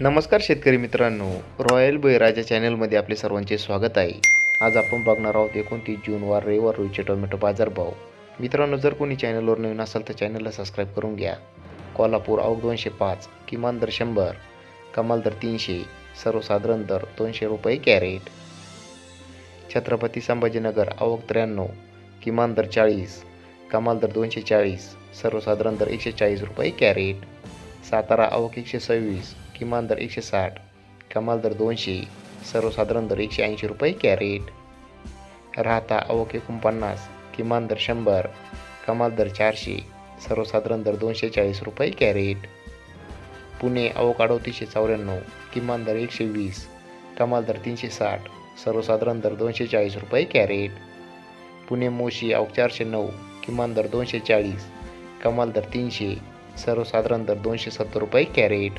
नमस्कार शेतकरी मित्रांनो. रॉयल बळीराजा चॅनलमध्ये आपले सर्वांचे स्वागत आहे. आज आपण बघणार आहोत एकोणतीस जून वार रविवार रोजचे टोमॅटो बाजारभाव मित्रांनो जर कोणी चॅनलवर नवीन असाल तर चॅनलला सबस्क्राईब करून घ्या. कोल्हापूर अवघ दोनशे पाच किमान दर शंभर कमाल दर तीनशे सर्वसाधारण दर दोनशे रुपये कॅरेट. छत्रपती संभाजीनगर आवक त्र्याण्णव किमान दर चाळीस कमाल दर दोनशे चाळीस सर्वसाधारण दर एकशे चाळीस रुपये कॅरेट. सातारा आवक एकशे सव्वीस किमान दर एकशे साठ कमाल दर दोनशे सर्वसाधारण दर एकशे ऐंशी रुपये कॅरेट. राहता आवक एकोणपन्नास किमान दर शंभर कमाल दर चारशे सर्वसाधारण दर दोनशे चाळीस रुपये कॅरेट. पुणे आवक तीनशे चौऱ्याण्णव किमान दर एकशे वीस कमाल दर तीनशे साठ सर्वसाधारण दर दोनशे चाळीस रुपये कॅरेट. पुणे मोशी अवक चारशे नऊ किमान दर दोनशे चाळीस कमाल दर तीनशे सर्वसाधारण दर दोनशे सत्तर रुपये कॅरेट.